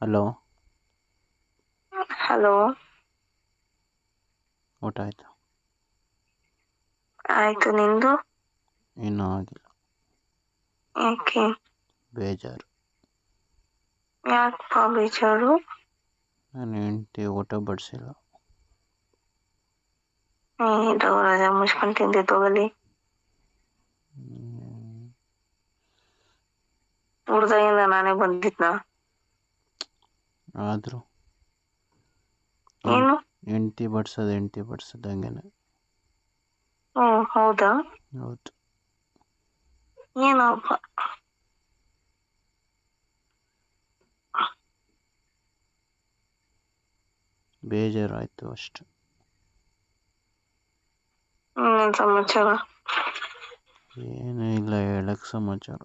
Hello. Hello. ಊಟ ಆಯ್ತು? ಆಯ್ತು ನಿಂದು? ಇನ್ನೂ ಆಗಿಲ್ಲ. ಯಾಕೆ? ಬೇಜಾರು. ಯಾಕಪ್ಪ ಬೇಜಾರು? ನನ್ನ ಹೆಂಡತಿ ಊಟ ಬಡಿಸಿಲ್ಲ. ರಜಾ ಮುಚ್ಕೊಂಡು ತಿಂದಿದ್ದು ಉಳ್ದಾಗಿಂದ ನಾನೇ ಬಂದಿದ್ನ? ಆದರೂ ಏನು? ಹೆಂಡ್ತಿ ಬಡ್ಸೋದು ಹೆಂಡ್ತಿ ಬಡ್ಸೋದು ಹಂಗೇನೆ. ಹೌದಾ? ಹೌದು. ಏನಪ್ಪ ಬೇಜಾರಾಯ್ತು ಅಷ್ಟು. ಇನ್ನೇನ್ ಸಮಾಚಾರ? ಏನೂ ಇಲ್ಲ ಹೇಳಕ್ಕೆ ಸಮಾಚಾರ.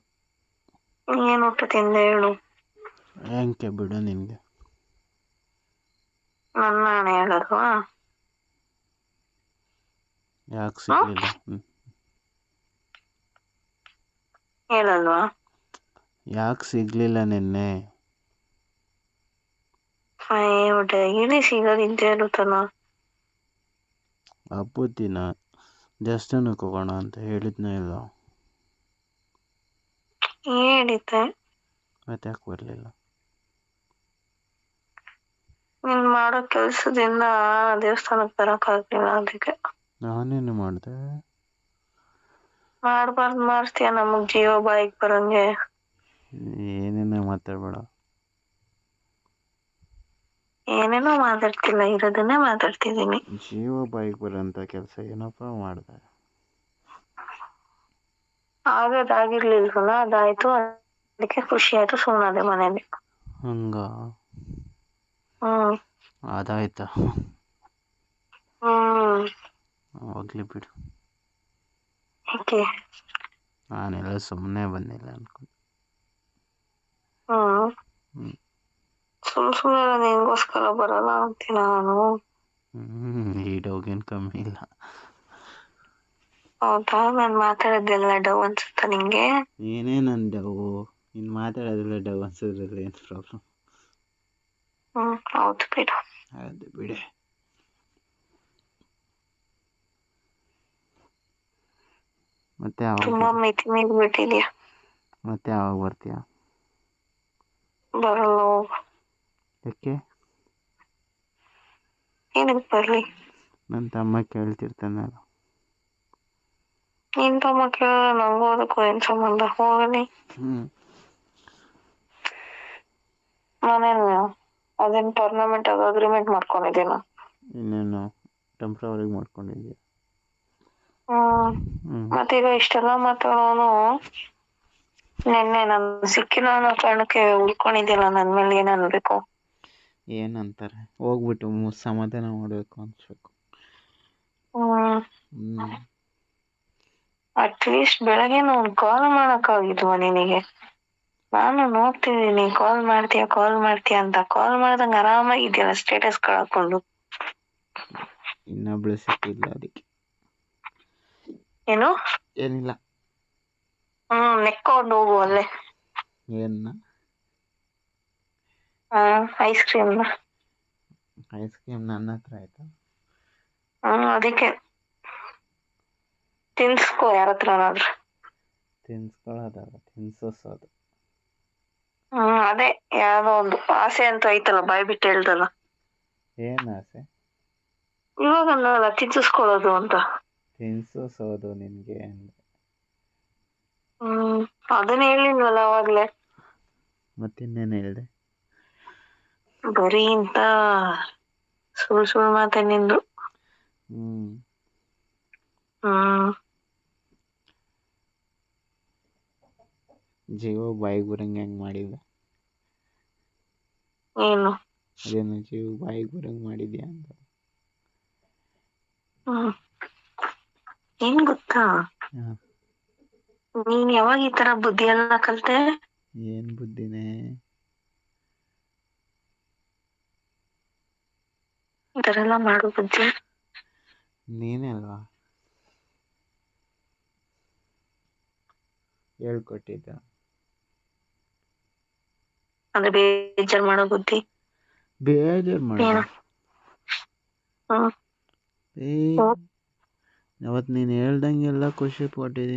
ಏನ್ ಊಟ ತಿಂದೆ ಹೇಳು? ಹೆಂಗೆ ಬಿಡು ನಿನಗೆ. ನನ್ನ ಹೇಳೋದು. ಯಾಕೆ ಸಿಗಲಿಲ್ಲ? ಹೇಳಲ್ವಾ? ಯಾಕೆ ಸಿಗಲಿಲ್ಲ ನಿನ್ನೆ? ಅಯ್ಯೋ ಡೈಲಿ ಸಿಗೋದಿದ್ದೇ ಇರುತ್ತಲ್ಲ ಹಬ್ಬದ ದಿನ ದೇವಸ್ಥಾನಕ್ಕೆ ಹೋಗೋಣ ಅಂತ ಹೇಳಿದ್ನೇ ಇಲ್ಲ ಹೇಳಿದ್ದೆ. ಮತ್ತೆ ಯಾಕೆ ಬರಲಿಲ್ಲ ನೀನ್ ಮಾಡೋ ಕೆಲ್ಸದಿಂದ ದೇವಸ್ಥಾನಕ್ಕೆ ಬರಕ್ ಆಗ್ಲಿಲ್ಲ ಅದಕ್ಕೆ. ನಾನೇನು ಮಾಡಿದೆ? ಮಾಡ್ಬಾರ್ದು ಮಾಡ್ತೀಯ ನಮಗ್ ಜೀವ ಬಾಯಿಗೆ ಬರಂಗೆ. ಏನೇನೋ ಮಾತಾಡ್ಬೇಡ. ಏನೇನೋ ಮಾತಾಡ್ತಿಲ್ಲ ಇರೋದನ್ನೇ ಮಾತಾಡ್ತಿದ್ದೀನಿ. ಜೀವ ಬಾಯಿಗೆ ಬರೋಂಥ ಕೆಲಸ ಏನಪ್ಪ ಮಾಡಿದೆ? ಆಗೋದಾಗಿರ್ಲಿಲ್ವಲ್ಲ ಅದಾಯ್ತು ಅದಕ್ಕೆ ಖುಷಿ ಆಯ್ತು ಸುಮ್ಮನಾದೆ ಮನೇಲಿ. ಹಂಗ? ಹ್ಮ್. ಅದಾಯ್ತಾ. ಹೋಗ್ಲಿ ಬಿಡು. ನಾನೆಲ್ಲ ಸುಮ್ಮನೆ ಬಂದಿಲ್ಲ ಅನ್ಕೊಂಡು. ಸುಮ್ ಸುಮ್ಮನೆ ನಿನ್ಗೋಸ್ಕರ ಬರಲ್ಲ ಅಂತೀನ ನಾನು. ಈ ಈ ಡೋಗೇನು ಕಮ್ಮಿ ಇಲ್ಲ. ಹೌದಾ? ನಾನು ಮಾತಾಡೋದೆಲ್ಲ ಡವ್ ಅನ್ಸುತ್ತಾ ನಿಂಗೆ? ಏನೇ ನನ್ನ ಡವು ನೀನು ಮಾತಾಡೋದಿಲ್ಲ ಡವ್ ಅನ್ಸೋದ್ರಲ್ಲಿ ಏನು ಪ್ರಾಬ್ಲಮ್ ಹ್ಮ್ ಹೌದು ಬಿಡು. ಅದು ಬಿಡೆ. ಮತ್ತೆ ತುಂಬಾ ಯಾವಾಗ ಮಿತಿ ಮೀರಿ ಬಿಟ್ಟಿದ್ಯಾ? ಮತ್ತೆ ಯಾವಾಗ ಬರ್ತೀಯ? ಬರಲ್ಲ ಹೋಗು. ಯಾಕೆ? ಏನಕ್ಕೆ ಬರ್ಲಿ? ನನ್ನ ತಮ್ಮ ಕೇಳ್ತಿರ್ತಾನಲ್ಲ ನಿನ್ ತಮ್ಮ ಕೇಳಿದ್ರೆ ನಂಗೂ ಅದಕ್ಕೂ ಏನ್ ಸಂಬಂಧ? ಹೋಗಲಿ ಹ್ಞೂ ನಾನೇನು ಅದೇನ್ ಟೂರ್ನಮೆಂಟ್ ಆಗಿ ಅಗ್ರಿಮೆಂಟ್ ಮಾಡ್ಕೊಂಡಿದ್ದೀನ. ಇನ್ನೇನು ಮಾಡ್ಕೊಂಡಿದ್ಯಾ? ಹ್ಮ್. ಈಗ ಮತ್ತೀಗ ಇಷ್ಟೆಲ್ಲ ಮಾತಾಡೋನು ನಿನ್ನೆ ನನ್ ಸಿಕ್ಕಿಲ್ಲ ಅನ್ನೋ ಕಾರಣಕ್ಕೆ ಉಳ್ಕೊಂಡಿದ್ಯಲ್ಲ ನನ್ ಮೇಲೆ ಏನ್ ಅನ್ಬೇಕು? ಏನಂತಾರೆ? ಹೋಗ್ಬಿಟ್ಟು ಮು- ಸಮಾಧಾನ ಮಾಡಬೇಕು ಅನ್ಸ್ಬೇಕು. ಹ್ಮ್. ಅಟ್ ಅಟ್ಲೀಸ್ಟ್ ಬೆಳಗ್ಗೆ ಒಂದು ಕಾಲ್ ಆಗಿದ್ವಾ ನಿನಗೆ? ನಾನು ನೋಡ್ತಿದ್ದೀನಿ. ಕಾಲ್ ಮಾಡ್ತೀಯ ಕಾಲ್ ಮಾಡ್ತೀಯ ಅಂತ. ಕಾಲ್ ಮಾಡ್ದಂಗ ಆರಾಮಾಗಿದ್ಯಲ್ಲ ಸ್ಟೇಟಸ್ ಹಾಕೊಂಡು ಇನ್ನೊಬ್ಳು ಸಿಕ್ಕಿಲ್ಲ ಅದಕ್ಕೆ. ಏನು? ಏನಿಲ್ಲ. ಹ್ಮ್ ನೆಕ್ಕೊಂಡು ಹೋಗು ಅಲ್ಲೇ. ಏನ ಐಸ್ ಕ್ರೀಮ್ ಐಸ್ ಕ್ರೀಮ್ ನನ್ನ ಹತ್ರ ಆಯ್ತಾ? ಹ್ಮ್ ಅದಕ್ಕೆ. ತಿನ್ಸ್ಕೋ ಯಾರತ್ರ ಹತ್ರನಾದ್ರೂ ತಿನ್ಸ್ಕೊಳ್ಳೋದಲ್ಲ ತಿನ್ಸೋಸೋದು. ಹ್ಮ್ ಅದೇ ಯಾವ್ದೋ ಒಂದು ಆಸೆ ಅಂತ ಐತಲ್ಲ ಬಾಯ್ ಬಿಟ್ಟು ಹೇಳ್ದಲ್ಲ. ಏನ್ ಆಸೆ? ಇವಾಗ ಅನ್ನಲ್ಲ ತಿನ್ಸಿಸ್ಕೊಳ್ಳೋದು ಅಂತ. ತಿನ್ಸೋದು ನಿನಗೆ ಹ್ಮ್ ಅದನ್ನ ಹೇಳಿಲ್ವಲ್ಲ ಅವಾಗ್ಲೇ. ಮತ್ತಿನ್ನೇನ್ ಹೇಳ್ದೆ? ಬರೀ ಇಂತ ಸುಳ್ ಸುಳ್ ಮಾತೆ ನಿಂದು ಹ್ಞೂ ಹ್ಮ್. ಜೀವ ಬಾಯಿಗೆ ಬರಂಗೆ ಹೆಂಗ್ ಮಾಡಿದ್ದೆ? ಏನು? ಅದೇನು ಜೀವ ಬಾಯಿಗೆ ಬರಂಗ್ ಮಾಡಿದ್ಯಾ ಅಂತ. ಹ್ಮ್ ಏನ್ ಗೊತ್ತಾ? ಹಾಂ. ನೀನ್ ಯಾವಾಗ ಈ ತರ ಬುದ್ಧಿ ಎಲ್ಲ ಕಲ್ತೆ? ಏನ್ ಬುದ್ಧಿನೇ? ಈ ತರ ಎಲ್ಲ ಮಾಡೋ ಬುದ್ಧಿ. ನೀನೇ ಅಲ್ವಾ? ಹೇಳ್ಕೊಟ್ಟಿದ್ದ. ಅಂದ್ರೆ ಬೇಜಾರ್ ಮಾಡೋ ಬುದ್ಧಿ. ಬೇಜಾರ್ ಮಾಡೋ ಅವತ್ ನೀನ್ ಏ ಅವತ್ತು ನೀನು ಹೇಳ್ದಂಗೆಲ್ಲ ಖುಷಿ ಪಟ್ಟಿದ್ದೀನಿ